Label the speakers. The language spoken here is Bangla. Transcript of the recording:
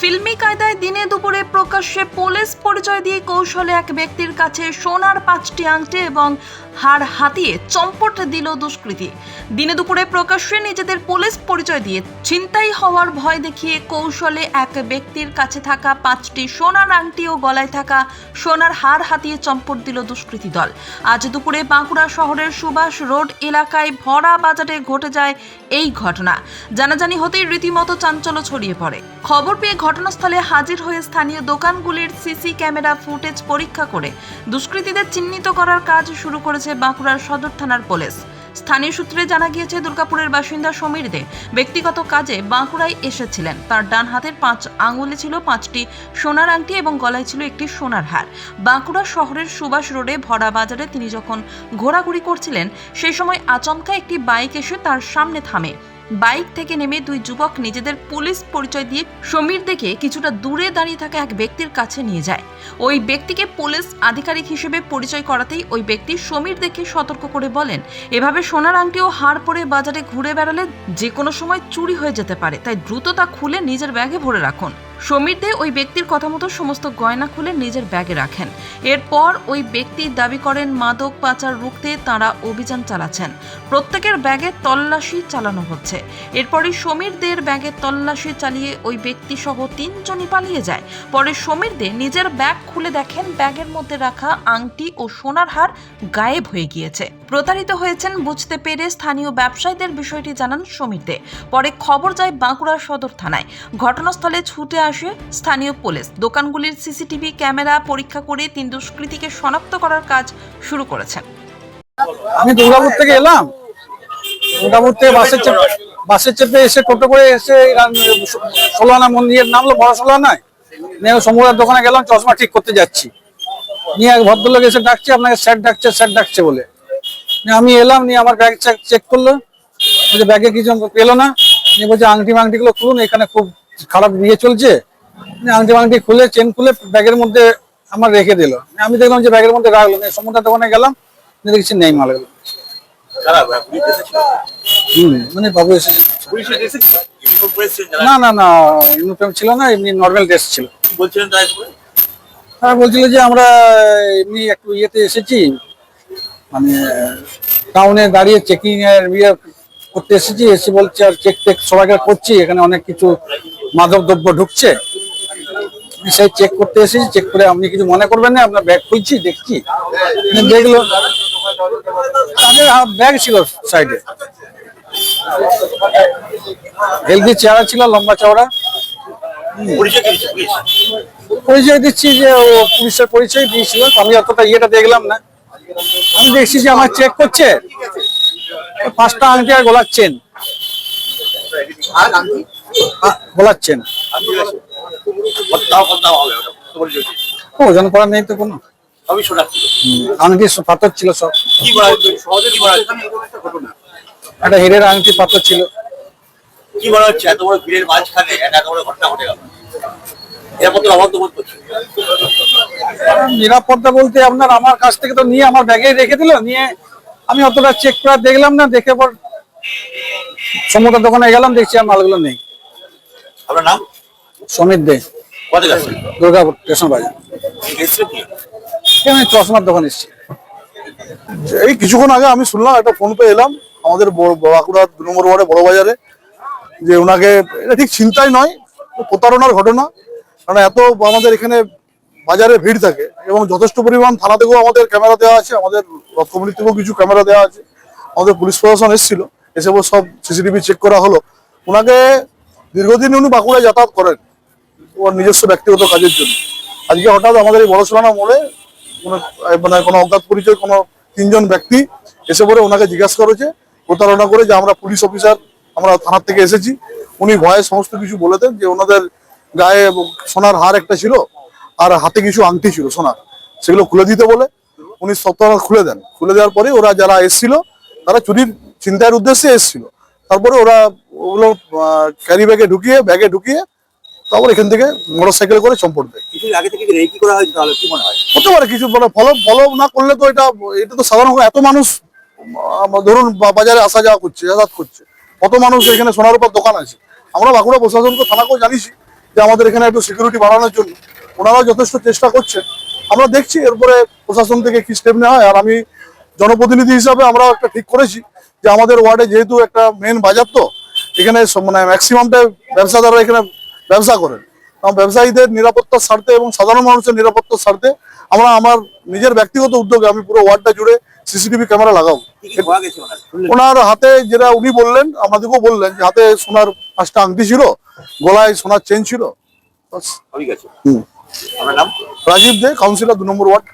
Speaker 1: ফিল্মি কায়দায় দিনে দুপুরে প্রকাশ্যে পুলিশ পরিচয় দিয়ে কৌশলে এক ব্যক্তির কাছে সোনার পাঁচটি আংটি এবং হাড় হাতিয়ে চম্পট দিল দুষ্কৃতী। দিনে দুপুরে প্রকাশ্যে নিজেদের পুলিশ পরিচয় দিয়ে ছিনতাই হওয়ার ভয় দেখিয়ে কৌশলে এক ব্যক্তির কাছে থাকা পাঁচটি সোনার আংটি ও গলায় থাকা সোনার হার হাতিয়ে চম্পট দিল দুষ্কৃতী দল। আজ দুপুরে বাঁকুড়া শহরের সুভাষ রোড এলাকায় ভরা বাজারে ঘটে যায় এই ঘটনা। জানাজানি হতেই রীতিমতো চাঞ্চল্য ছড়িয়ে পড়ে। খবর পেয়ে ঘটনাস্থলে হাজির হয়ে স্থানীয় দোকানগুলির সিসি ক্যামেরা ফুটেজ পরীক্ষা করে দুষ্কৃতীদের চিহ্নিত করার কাজ শুরু করেছে বাঁকুড়ার সদর থানার পুলিশ। স্থানীয় সূত্রে জানা গিয়েছে, দুর্গাপুরের বাসিন্দা সমীর দে ব্যক্তিগত কাজে বাঁকুড়ায় এসেছিলেন। তার ডান হাতের পাঁচ আঙুলে ছিল পাঁচটি সোনার আংটি এবং গলায় ছিল একটি সোনার হার। বাঁকুড়া শহরের সুভাষ রোডে ভরা বাজারে তিনি যখন ঘোরাঘুরি করছিলেন, সেই সময় আচমকা একটি বাইক এসে তার সামনে থামে। বাইক থেকে নেমে দুই যুবক নিজেদের পুলিশ পরিচয় দিয়ে সমীর দেখে কিছুটা দূরে দাঁড়িয়ে থাকা এক ব্যক্তির কাছে নিয়ে যায়। ওই ব্যক্তিকে পুলিশ আধিকারিক হিসেবে পরিচয় করাতেই ওই ব্যক্তি সমীর দেখে সতর্ক করে বলেন, এভাবে সোনার আংটিও হাড় পরে বাজারে ঘুরে বেড়ালে যে কোনো সময় চুরি হয়ে যেতে পারে, তাই দ্রুত তা খুলে নিজের ব্যাগে ভরে রাখুন। সমীর দে ওই ব্যক্তির কথা মতো সমস্ত গয়না খুলে নিজের ব্যাগে রাখেন। এরপর ওই ব্যক্তি দাবি করেন, মাদক পাচার রুখতে তাঁরা অভিযান চালাচ্ছেন। প্রত্যেকের ব্যাগে তল্লাশি চালানো হচ্ছে। এরপরই সমীর দের ব্যাগে তল্লাশি চালিয়ে ওই ব্যক্তি সহ তিনজনই পালিয়ে যায়। পরে সমীর দে নিজের ব্যাগ খুলে দেখেন, ব্যাগের মধ্যে রাখা আংটি ও সোনার হার গায়েব হয়ে গিয়েছে। প্রতারিত হয়েছেন বুঝতে পেরে স্থানীয় ব্যবসায়ীদের বিষয়টি জানান সমীর দে পরে খবর যায় বাঁকুড়া সদর থানায়। ঘটনাস্থলে ছুটে আসে, স্থানীয় পুলিশ। দোকানগুলির সিসিটিভি ক্যামেরা পরীক্ষা করে তিন দুষ্কৃতীকে শনাক্ত করার কাজ শুরু করেছেন।
Speaker 2: আমি দুর্গাপুর থেকে এলাম। দুর্গাপুর থেকে বাসে চেপে বাসে চেপে এসে টোটো করে এসে ষোলানা মন্দিরের নামলো বড় ষোলানায় নিয়ে। সমুদ্রের দোকানে গেলাম, চশমা ঠিক করতে যাচ্ছি। নিয়ে এক ভদ্রলোক এসে ডাকছে, আপনাকে স্যার ডাকছে স্যার ডাকছে বলে। নিয়ে আমি এলাম, নিয়ে আমার ব্যাগ চেক করল। বলছে ব্যাগে কিছু পেল না। নিয়ে বলছে আংটি মাংটিগুলো খুলুন, এখানে খুব খারাপ বিয়ে চলছে। নিয়ে আংটি মাংটি খুলে চেন খুলে ব্যাগের মধ্যে আমার রেখে দিল। আমি দেখলাম যে ব্যাগের মধ্যে রাখল সমুদ্রের দোকানে গেলাম দেখছি নেই মালগুলো
Speaker 3: হ্যাঁ,
Speaker 2: হম মানে বাবু এসেছে। না না না ইউনিফর্ম ছিল না এমনি নর্মাল ড্রেস ছিল। বলছিল যে আমরা এমনি একটু ইয়েতে এসেছি মানে টাউনে দাঁড়িয়ে চেকিং এর ইয়ে করতে এসেছি এসে বলছে আর চেক টেক সবাইকে করছি এখানে অনেক কিছু মাদক দ্রব্য ঢুকছে। আমি চেক করতে এসেছি চেক করে আপনি কিছু মনে করবেন না আপনার ব্যাগ খুলছি দেখছি। দেখল তাদের ব্যাগ ছিল সাইডে হেলদি চেহারা ছিল লম্বা চওড়া
Speaker 3: পরিচয় দিচ্ছে
Speaker 2: যে ও পুলিশের পরিচয় দিয়েছিল আমি অতটা ইয়েটা দেখলাম না। আমি দেখছি যে আমার চেক করছে। পাঁচটা আংটি? আর গোলার চেন
Speaker 3: হবে ওটা
Speaker 2: ও ওজন করার নেই তো কোনো।
Speaker 3: সবই সোনা ছিল।
Speaker 2: আংটি পাথর ছিল সব।
Speaker 3: কি করা সহজে কি করা
Speaker 2: একটা হিরের আংটি পাথর ছিল।
Speaker 3: কি হচ্ছে? এত বড় ভিড়ের মাঝখানে এত বড় ঘটনা ঘটে গেল।
Speaker 2: নিরাপত্তা বলতে আপনার আমার কাছ থেকে তো নিয়ে আমার ব্যাগে রেখে দিল নিয়ে আমি অতটা চেক করে দেখলাম না দেখে পর সমুদ্র দোকানে গেলাম দেখছি আর মালগুলো নেই।
Speaker 3: আপনার নাম?
Speaker 2: সমীর দে। দুর্গাপুর স্টেশন বাজার।
Speaker 3: এসেছিল কি?
Speaker 2: আমি চশমার দোকান এসেছি।
Speaker 4: এই কিছুক্ষণ আগে আমি শুনলাম একটা ফোন পেয়ে এলাম আমাদের বড়- বাঁকুড়া দু নম্বর ওয়ার্ডে বড় বাজারে যে ওনাকে এটা ঠিক চিন্তাই নয় প্রতারণার ঘটনা কারণ এত আমাদের এখানে বাজারে ভিড় থাকে এবং যথেষ্ট পরিমাণ থানা থেকেও আমাদের ক্যামেরা দেওয়া আছে আমাদের রথ থেকেও কিছু ক্যামেরা দেওয়া আছে। আমাদের পুলিশ প্রশাসন এসেছিল এসে সব সিসিটিভি চেক করা হলো। ওনাকে দীর্ঘদিন উনি বাঁকুড়ায় যাতায়াত করেন। ওর নিজস্ব ব্যক্তিগত কাজের জন্য। আজকে হঠাৎ আমাদের এই বড় সোলানা মোড়ে কোনো মানে কোনো অজ্ঞাত পরিচয়, কোনো তিনজন ব্যক্তি এসে পরে ওনাকে জিজ্ঞাসা করেছে, প্রতারণা করে যে আমরা পুলিশ অফিসার, আমরা থানার থেকে এসেছি। উনি ভয়ে সমস্ত কিছু বলে দেন যে ওনাদের গায়ে সোনার হার একটা ছিল আর হাতে কিছু আংটি ছিল সোনার। সেগুলো খুলে দিতে বলে। উনি সপ্তাহ খুলে দেন। খুলে দেওয়ার পরে ওরা যারা এসেছিল, তারা চুরির চিন্তার উদ্দেশ্যে এসেছিল। তারপরে ওরা ওগুলো ক্যারি ব্যাগে ঢুকিয়ে ব্যাগে ঢুকিয়ে তারপর এখান থেকে মোটর সাইকেল করে চম্পট দেয়।
Speaker 3: কিছু আগে থেকে রেকি করা হয়েছে তাহলে কি মনে হয়?
Speaker 4: হতে পারে কিছু বলে ফলো ফলো না করলে তো এটা এটা তো সাধারণ এত মানুষ ধরুন বাজারে আসা যাওয়া করছে যাতায়াত করছে। কত মানুষ এখানে সোনার উপর দোকান আছে। আমরা বাঁকুড়া প্রশাসনকে থানাকেও জানিয়েছি যে আমাদের এখানে একটু সিকিউরিটি বাড়ানোর জন্য। ওনারাও যথেষ্ট চেষ্টা করছেন। আমরা দেখছি এরপরে প্রশাসন থেকে কি স্টেপ নেওয়া হয়। আর আমি জনপ্রতিনিধি হিসাবে আমরাও একটা ঠিক করেছি যে আমাদের ওয়ার্ডে যেহেতু একটা মেন বাজার তো এখানে মানে ম্যাক্সিমামটা ব্যবসাদাররা এখানে ব্যবসা করেন। কারণ ব্যবসায়ীদের নিরাপত্তার স্বার্থে এবং সাধারণ মানুষের নিরাপত্তার স্বার্থে আমরা আমার নিজের ব্যক্তিগত উদ্যোগে আমি পুরো ওয়ার্ডটা জুড়ে সিসিটিভি ক্যামেরা লাগাবো।
Speaker 3: ওনার?
Speaker 4: হাতে যেটা উনি বললেন আমাদেরকেও বললেন যে হাতে সোনার পাঁচটা আংটি ছিল গলায় সোনার চেন ছিল রাজীব দে কাউন্সিলর দু নম্বর ওয়ার্ড।